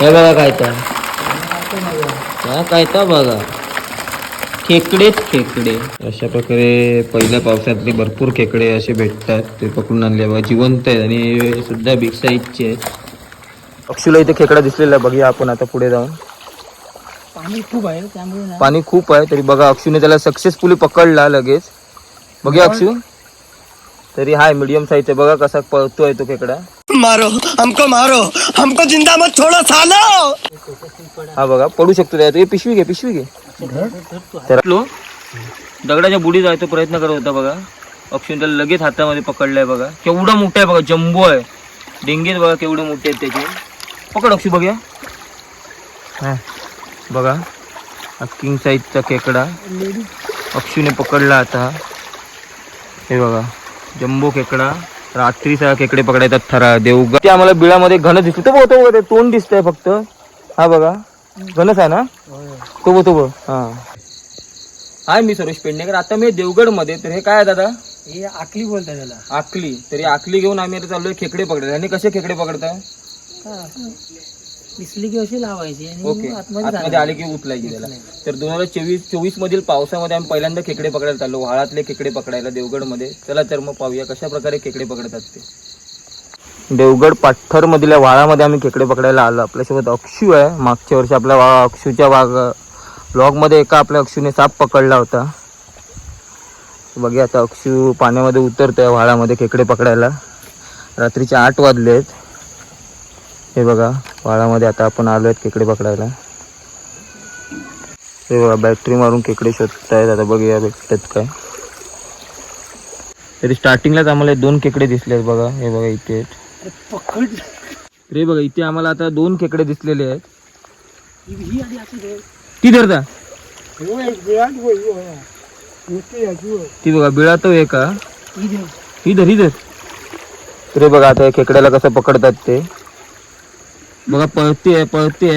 हे बघा काय तर. हा काय तर बघा. खेकडेच खेकडे. अशा प्रकारे पहिल्या पावसातले भरपूर खेकडे असे भेटतात. ते पकडून आणले. बघा जिवंत आहेत आणि सुद्धा बिग साईजचे आहेत. अक्षुला इथे खेकडा दिसलेला आहे. बघूया आपण आता पुढे जाऊन. पाणी खूप आहे त्यामुळे ना. पाणी खूप आहे. तरी बघा अक्षूने त्याला सक्सेसफुली पकडला लगेच. बघूया अक्षू. तरी हाय मीडियम साईज आहे. बघा कसा पळतोय तो खेकडा. मारो हमको मारो हमको जिंदा मत छोड़ो सालो। हा बघा पडू शकतो त्यात. हे पिशवी घे पिशवी घे. तर लो. दगडाच्या बुडी जायचा प्रयत्न करत होता बघा. अक्षून त्याला लगेच हातामध्ये पकडलाय बघा. केवढा मोठा आहे बघा जम्बो आहे. डेंगेच बघा केवढे मोठे आहेत त्याचे. पकड अक्षू बघूया हा. बघा. किंग साईजचा खेकडा. अक्षूने पकडला आता. हे बघा. जम्बो खेकडा. रात्रीचा खेकडे पकडायचा थरा देवगा ते आम्हाला बिळामध्ये घन दिसतो. तो बघ तो बघ, ते तोंड दिसतंय फक्त. हा बघा. घनच आहे ना? तो बघ तो बघ. हा. हाय मी सरोज पेडणेकर. आता मी देवगडमध्ये तर हे काय आहे दादा? हे आकली बोलतात त्याला. आकली. तरी आकली घेऊन आम्ही आता चाललोय खेकडे पकडत आणि कसे खेकडे पकडताय. दिसली की अशी लावायची ओके. आतमध्ये. आले की उचलायची त्याला तर दोन हजार चोवीस चोवीस मधील पावसामध्ये आम्ही पहिल्यांदा खेकडे पकडायला चाललो. व्हाळातले खेकडे पकडायला देवगडमध्ये चला तर मग पाहूया कशा प्रकारे खेकडे पकडतात ते. देवगड पाठर मधल्या व्हाळामध्ये आम्ही खेकडे पकडायला आलो. आपल्यासोबत अक्षू आहे. मागच्या वर्षी आपल्या वा अक्षूच्या वाघ ब्लॉगमध्ये एका आपल्या अक्षूने साप पकडला होता. बघूया आता अक्षू पाण्यामध्ये उतरतोय व्हाळामध्ये खेकडे पकडायला. रात्रीचे आठ वाजले आहेत हे बघा व्हाळामध्ये आता आपण आलो आहेत खेकडे पकडायला. हे बघा बॅटरी मारून खेकडे शोधतायत आता बघूया भेटतात काय. तरी स्टार्टिंगलाच आम्हाला दोन खेकडे दिसले आहेत बघा हे बघा इथे. आहेत. पकड. रे बघा इथे आम्हाला आता दोन खेकडे दिसलेले आहेत. ती धरता हो, हो, ही. ती बघा बिळा तो आहे का? ही धर. ही धर रे बघा आता या खेकड्याला कसं पकडतात ते. बघा पळते पळते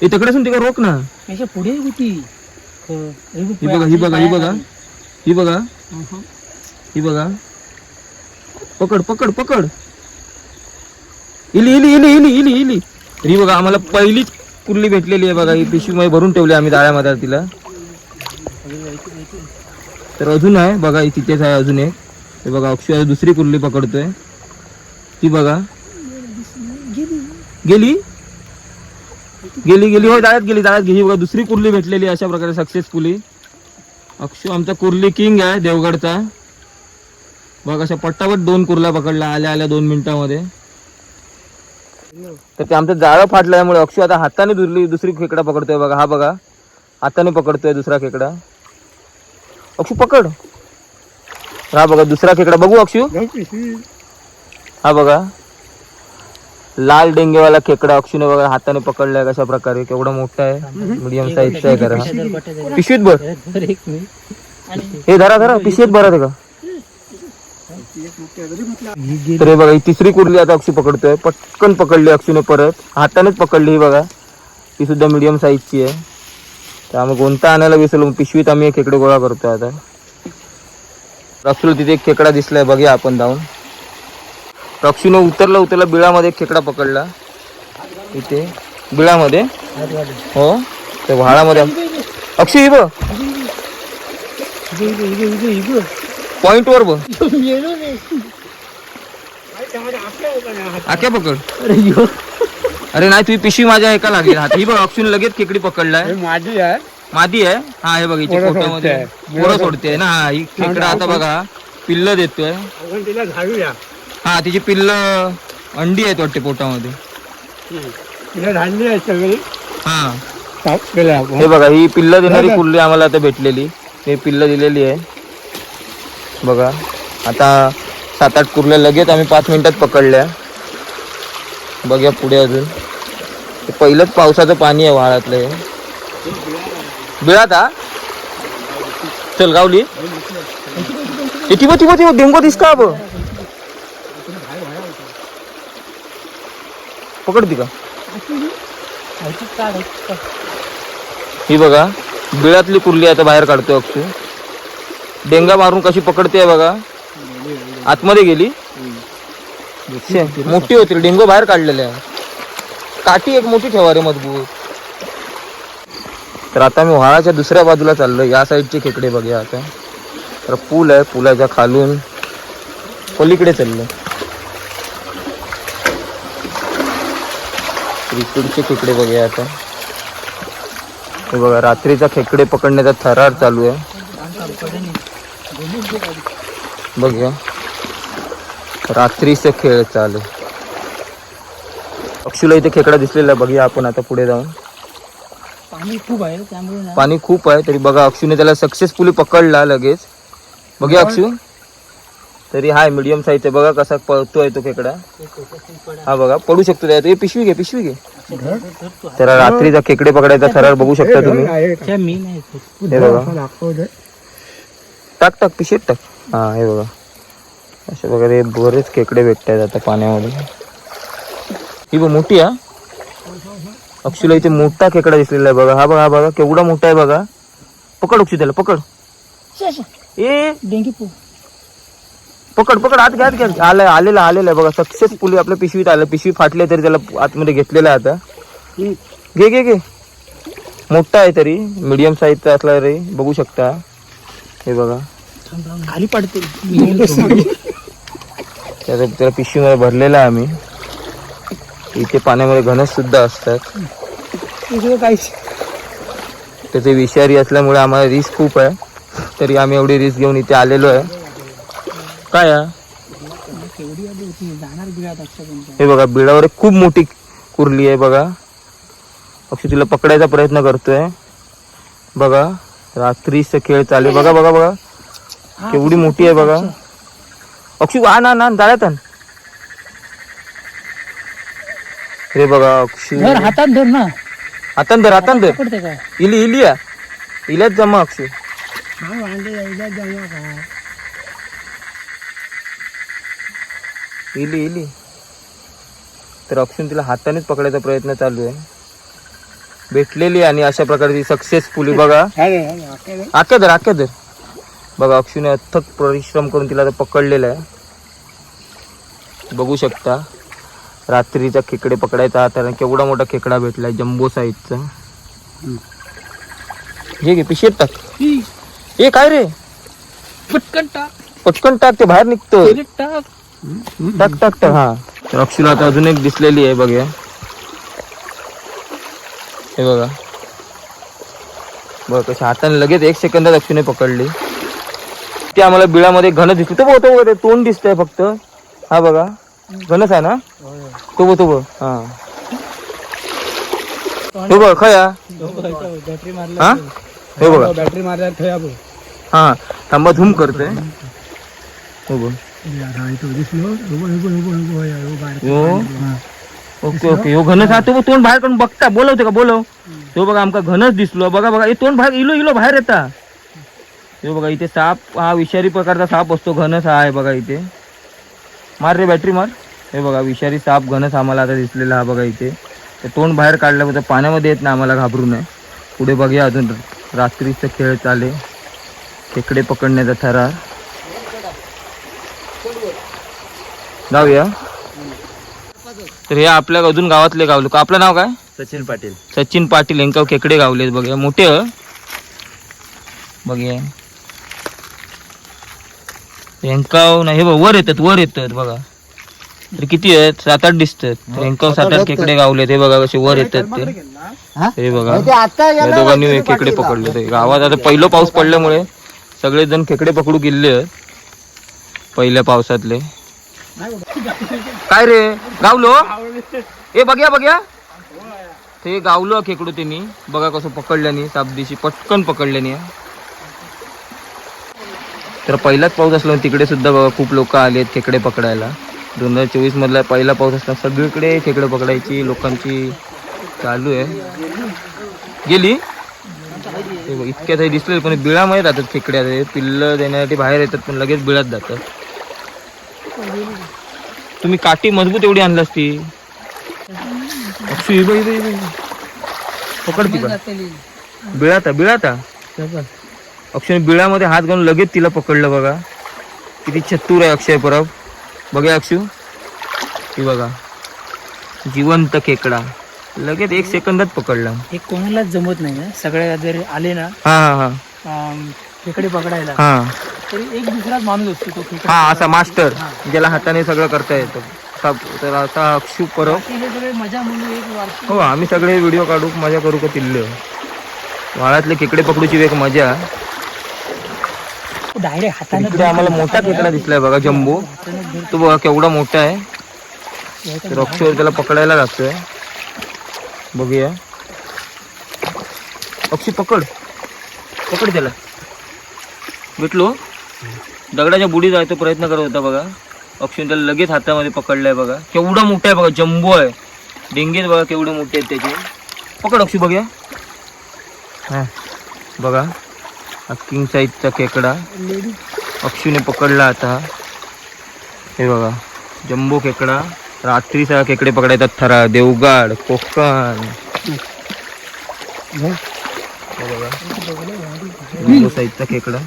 हे तकडे असून तिकडे रोक ना. त्याच्या पुढे आहे. हे बघ, ही बघा ही बघा ही बघा. ही बघा. अहं. ही बघा. पकड पकड पकड. इली इली इली इली इली इली. ही बघा आम्हाला पहिलीच कुर्ली भेटलेली आहे बघा. ही पिशवीमध्ये भरून ठेवली आम्ही जाळ्यामध्ये तिला. तर अजून आहे बघा ही तिथेच आहे अजून एक. हे बघा अक्षय दुसरी कुर्ली पकडतोय. ती बघा. गेली? गेली गेली हो जाळ्यात गेली जाळ्यात गेली. बघा दुसरी कुर्ली भेटलेली अशा प्रकारे सक्सेसफुली अक्षय आमचा कुर्ली किंग आहे देवगडचा. बघ अशा पट्टावट दोन कुर्ल्या पकडल्या आल्या आल्या दोन मिनिटामध्ये. तर ते आमचं जाळं फाटल्यामुळे अक्षय आता हाताने दुसरी दुसरी खेकडा पकडतोय बघा. हा बघा हाताने पकडतोय दुसरा खेकडा. अक्षू पकड. हा बघा दुसरा खेकडा. बघू अक्षू. हा बघा. लाल डेंगेवाला खेकडा अक्षूने वगैरे हाताने पकडलाय कशा प्रकारे? केवढा मोठा आहे. मीडियम साईजचा आहे करा पिशवीत भर. हे धरा धरा. पिशवीत भरा ते का? तर हे बघा ही तिसरी कुर्ली आता अक्षू पकडतोय. पटकन पकडली अक्षूने परत. हातानेच पकडली ही बघा. ती सुद्धा मीडियम साईजची आहे. त्यामुळे कोणता आणायला विसरलो पिशवीत आम्ही खेकडे गोळा करतोय आता. अक्षूला तिथे एक खेकडा दिसलाय. बघूया आपण जाऊन. अक्षूने उतरला उतरला बिळामध्ये खेकडा पकडला. इथे बिळामध्ये. हो ते व्हाळामध्ये. अक्षय ही बघ. पॉइंट वर बघ. पकड. अरे नाही तुझी पिशवी माझ्या एका लागली हात. ही बघ अक्षून लगेच खेकडी पकडलाय. माझी आहे. मादी आहे? हा हे बघ हिची फोटोमध्ये. पोरं सोडते ना हा ही खेकडा आता बघा पिल्ल देतोय. हा तिची पिल्ल अंडी आहेत वाटते पोटामध्ये. तिला धान्य आहे सगळी. हा. साफ केलं आपण हे बघा ही पिल्ल देणारी कुर्ली आम्हाला आता भेटलेली. हे पिल्ल दिलेली आहे. बघा. आता सात आठ कुर्ल्या लगेच आम्ही पाच मिनिटात पकडल्या. बघूया पुढे अजून. हे पहिलंच पावसाचं पाणी आहे वाळातलं हे. बिळात हा? चल गावली. डेंगो दिस का पकडती का? ही बघा बिळातली कुर्ली आता बाहेर काढतोय अक्षू. डेंगा मारून कशी पकडते बघा. आतमध्ये गेली. मोठी होती डेंगो बाहेर काढलेले आहे. काठी एक मोठी ठेवा रे मजबूत. तर आता मी व्हाळाच्या दुसऱ्या बाजूला चाललो या साईडचे खेकडे बघूया आता. तर पूल आहे पुलाच्या खालून पलीकडे चाललो इकडचे खेकडे बघूया आता. हे बघा रात्रीचा खेकडे पकडण्याचा थरार चालू आहे. बघूया. रात्रीचा खेळ चालू. अक्षुला इथे खेकडा दिसलेला आहे. बघूया आपण आता पुढे जाऊन. पाणी खूप आहे त्यामुळे ना. पाणी खूप आहे तरी बघा अक्षूने त्याला सक्सेसफुली पकडला लगेच. बघूया अक्षू. तरी हाय मीडियम साईज आहे. बघा कसा पळतोय तो खेकडा. हा बघा पडू शकतो त्यात ए, पिशवी घे पिशवी घे. तर रात्रीचा खेकडे पकडायचा थरार बघू शकता तुम्ही. त्या हे बघा. टाक टाक पिशवीत टाक. हा हे बघा. अशा प्रकारे बरेच खेकडे भेटत आहेत आता पाण्यामध्ये. ही बघ मोठी हा. अक्षुला इथे मोठा खेकडा दिसलेला आहे बघा. हा बघा हा बघा. केवढा मोठा आहे बघा. पकड अक्षू त्याला पकड. ए! डेंगी पकड पकड आत घ्या आत घ्या. आलाय आलेला आलेला आहे बघा. सक्सेसफुली आपल्या पिशवीत आलं. पिशवी फाटली तरी त्याला आतमध्ये घेतलेलं आहे आता. घे घे घे. मोठा आहे तरी. मीडियम साईजचा असला रे बघू शकता. हे बघा. खाली पडते. त्याचा त्याला पिशवीमध्ये भरलेला आहे आम्ही. इथे पाण्यामध्ये घनस सुद्धा असतात. त्याचे विषारी असल्यामुळे आम्हाला रिस्क खूप आहे. तरी आम्ही एवढी रिस्क घेऊन इथे आलेलो आहे. काय हा? केवढी आली होती जाणार बिळात आजच्यापर्यंत हे बघा बिळावर एक खूप मोठी कुर्ली आहे बघा. अक्षय तिला पकडायचा प्रयत्न करतोय. बघा रात्रीचा खेळ चालू आहे. बघा बघा बघा. केवढी मोठी आहे बघा. अक्षू आण आण आण जाळ्यात आण. हे बघा अक्षू धर हातात धर ना. हातान धर हातान धर. काय इली इली या इल्यात जमा अक्षू हा यायला जमा इली इली. तर अक्षून तिला हातानेच पकडायचा प्रयत्न चालू आहे. भेटलेली आणि अशा प्रकारची सक्सेसफुली बघा. आख्या धर आख्या धर बघा अक्षूने अथक परिश्रम करून तिला पकडलेलं आहे. बघू शकता. रात्रीचा खेकडे पकडायचा हा त्याला केवढा मोठा खेकडा भेटलाय जम्बो साईजचा हे घे पिशेत टाक. ए काय रे? पटकन टाक. पटकन टाक ते बाहेर निघतो. टाक. टाक टाक टाक हा. तर अक्षुला आता अजून एक दिसलेली आहे बघा हे बघा. बघ कशा हाताने लगेच एक सेकंदात अक्षुने पकडली. ते आम्हाला बिळामध्ये घन दिसतो तो बघ तो बघ ते तोंड दिसतंय फक्त. हा बघा. घनच आहे ना? तो बघ तो बघ हा. तो बघ खया बॅटरी मारला हा? हे बघा. बॅटरी मारल्या ठेवा बघ. हा. थांबा झूम करतोय हो बघ. Okay okay. हो घनच हा तो तोंड बाहेर करून बघता. बोलवते का? बोलव. तो बघा आमका घनच दिसलो. बघा बघा. हे तोंड बाहेर इलो इलो बाहेर येता. तो बघा इथे साप हा विषारी प्रकारचा साप असतो. घनच हा आहे बघा इथे. मार रे बॅटरी मार. हे बघा विषारी साप घनच आम्हाला आता दिसलेला हा बघा इथे. तर तोंड बाहेर काढल्याबद्दल पाण्यामध्ये येत ना आम्हाला घाबरू नये पुढे बघूया अजून. रात्रीचं खेळ चाले खेकडे पकडण्याचा थरार जाऊया तर हे आपल्या अजून गावातले गावले आपलं नाव काय? सचिन पाटील. सचिन पाटील यांका खेकडे गावलेत बघूया मोठे. बघूया यांकाव नाही हे बघ वर येतात वर येतात बघा. तर किती आहेत? सात आठ दिसतात. यांकाव सात आठ खेकडे गावलेत. हे बघा कसे वर येतात ते. हे बघा. या दोघांनी खेकडे पकडले ते गावात आता पहिलं पाऊस पडल्यामुळे सगळेजण खेकडे पकडू गेले. आहेत पहिल्या पावसातले. काय रे? गावलो? ए बघ्या बघ्या. ते गावलं खेकडू त्यांनी बघा कसं पकडल्यानी सापदिशी पटकन पकडल्यानी. तर पहिलाच पाऊस असला तिकडे सुद्धा बघा खूप लोक आलेत खेकडे पकडायला. दोन हजार चोवीस मधला पहिला पाऊस असला सगळीकडे खेकडे पकडायची लोकांची चालू आहे. गेली? बघ, इतक्यात हे दिसले पण बिळामध्ये जातात खेकड्या ते पिल्ल देण्यासाठी बाहेर येतात पण लगेच बिळात जातात. तुम्ही काठी मजबूत एवढी आणली असती. अक्षु. पकड ती का बिळाता बिळाता. अक्षय बिळामध्ये हात घालून लगेच तिला पकडलं बघा. किती चतुर आहे अक्षय परब. बघा अक्षू. ही बघा. जिवंत खेकडा. लगेच एक सेकंदात पकडला. हे कोणालाच जमत नाही ना. सगळ्या जर आले ना. हा हा हा. खेकडे पकडायला. हा. तरी एक दुसराच माणूस असतो तो खेकडे हा असा मास्टर ज्याला हाताने सगळं करता येतं. तर आता अक्षू परब बाकी हे सगळे मजा म्हणून एक वार्षिक हो आम्ही सगळे व्हिडिओ काढू मजा करू का तिल्ल वाळातले खेकडे पकडूची एक मजा. डायरेक्ट हाताने इकडे आम्हाला मोठा खेकडा दिसलाय बघा जम्बो. तो बघा केवढा मोठा आहे. तर अक्षर त्याला पकडायला लागतोय. बघूया. अक्षी पकड. पकड त्याला. भेटलो? दगडाच्या बुडी जायचा प्रयत्न करत होता बघा. अक्षून त्याला लगेच हातामध्ये पकडलाय बघा. केवढा मोठा आहे बघा जम्बो आहे. डेंगेत बघा केवढे मोठे आहेत त्याचे. पकड अक्षू बघूया. हा बघा. हा किंग साईजचा खेकडा. अक्षूने पकडला आता. हे बघा जम्बो खेकडा. रात्रीचा खेकडे पकडायचा थरा देवगाड कोकण. बघा साईजचा खेकडा.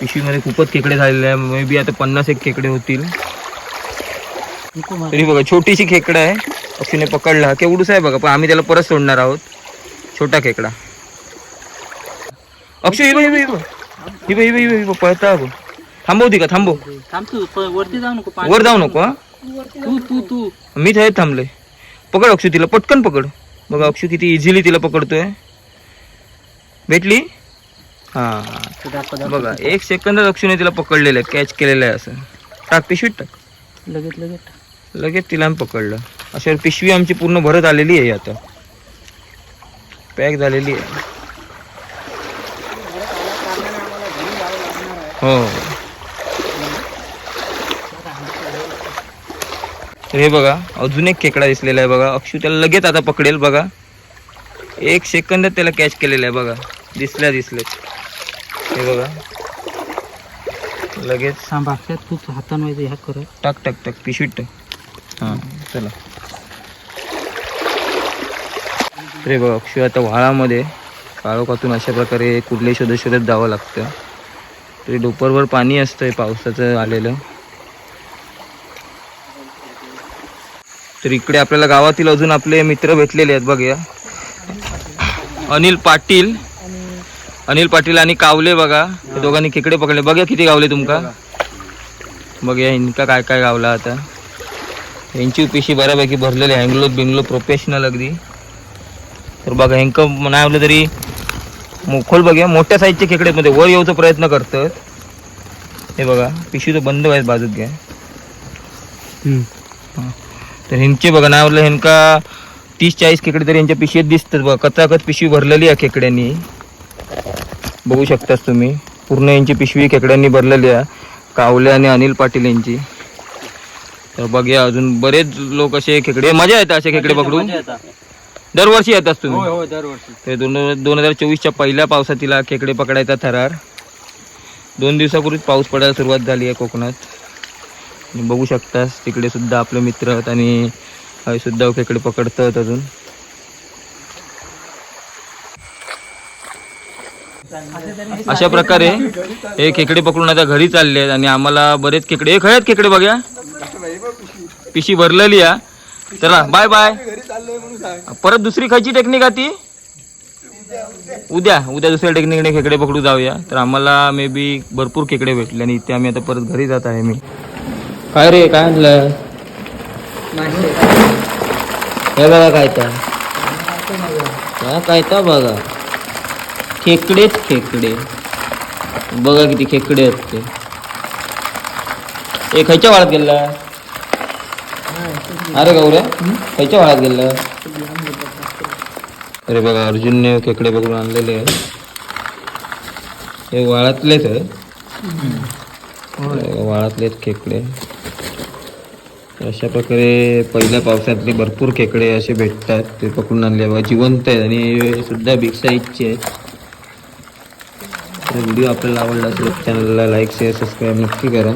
पिशवीमध्ये खूपच खेकडे झालेले आहे मे बी आता पन्नास एक खेकडे होतील. तरी बघा छोटीशी खेकडा आहे. अक्षूने पकडला. केवढूस आहे बघा पण आम्ही त्याला परत सोडणार आहोत. छोटा खेकडा. अक्षय ही ही ही. ही ही ही ही पळता बघ. थांबवती का थांबव. वरती जाऊ नको वर जाऊ नको तू तू तू. मी थांबले थांबले पकड अक्षू तिला पटकन पकड. बघा अक्षू किती इझिली तिला पकडतोय. भेटली? हा. बघा एक सेकंदात अक्षूने तिला पकडलेलं आहे कॅच केलेलं आहे असं. टाक पिशवीत टाक. लगेच लगेच. लगेच तिला आम्ही पकडलं. अशावर पिशवी आमची पूर्ण भरत आलेली आहे आता. पॅक झालेली आहे. हो. तर हे बघा अजून एक खेकडा दिसलेला आहे बघा. अक्षू त्याला लगेच आता पकडेल बघा. एक सेकंदात त्याला कॅच केलेला आहे बघा. दिसल्या दिसलेत हे बघा. लगेच सांभाळ तू हातानं माहिती ह्या कर. टाक टाक टाक पिशवीत टाक. हां चला. रे बघा अक्षय आता व्हाळामध्ये काळोखातून अशा प्रकारे कुर्ले शोधत शोधत जावं लागतं. तरी दुपारभर पाणी असतंय पावसाचं आलेलं. तर इकडे आपल्याला गावातील अजून आपले मित्र भेटलेले आहेत बघूया. अनिल पाटील. अनिल पाटील आणि कावले बघा हे. दोघांनी खेकडे पकडले. बघा किती गावले तुमका. बघूया इनका काय काय गावला आता. यांची पिशी बऱ्यापैकी भरलेली आहे. हँगलो बिंगलो प्रोफेशनल अगदी. तर बघा हेंक नाही आवलं तरी मोखोल बघूया. मोठ्या साईजचे खेकडे मध्ये वर येऊचा प्रयत्न करतात. हे बघा पिशवी तर बंद व्हायचं बाजूत घ्या. तर ह्यांचे बघा नाही आवडलं ह्यांका तीस चाळीस खेकडे तरी यांच्या पिशवीत दिसतात बघा. कचाकच पिशवी भरलेली आहे खेकड्यांनी. बघू शकताच तुम्ही. पूर्ण यांची पिशवी खेकड्यांनी भरलेली आहे. कावले आणि अनिल पाटील यांची. तर बघूया अजून बरेच लोक असे खेकडे मजा येतात असे खेकडे पकडून? दरवर्षी येतात तुम्ही? दरवर्षी. दोन दोन हजार चोवीसच्या पहिल्या पावसातीला खेकडे पकडायचा थरार. दोन दिवसापूर्वीच पाऊस पडायला सुरुवात झाली आहे कोकणात. बघू शकतास तिकडे सुद्धा आपले मित्र आहेत आणि सुद्धा खेकडे पकडतात अजून. अशा प्रकारे हे खेकडे पकडून आता घरी चालले आहेत आणि आम्हाला बरेच खेकडे हे खळ्यात खेकडे बघा पिशी भरलेली आहे. चला बाय बाय परत दुसरी खायची टेक्निक आहे ती? उद्या उद्या दुसऱ्या टेक्निकने खेकडे पकडू जाऊया. तर आम्हाला मे बी भरपूर खेकडे भेटले आणि इथे आम्ही आता परत घरी जात आहे मी. काय रे काय आणलं हे बघा काय तर काय तर बघा. खेकडेच खेकडे. बघा किती खेकडे आहेत ते. ए खयच्या वाळात गेला अरे गौऱ्या खयच्या वाळात गेला अरे बघा अर्जुनने खेकडे बघून आणलेले आहे हे वाळातलेच आहे वाळातलेच खेकडे. अशा प्रकारे पहिल्या पावसातले भरपूर खेकडे असे भेटतात. ते पकडून आणले. बघा जिवंत आहेत आणि सुद्धा बिग साईजचे आहेत. व्हिडिओ आपल्याला आवडला असेल चॅनलला लाईक शेअर सबस्क्राईब नक्की करा.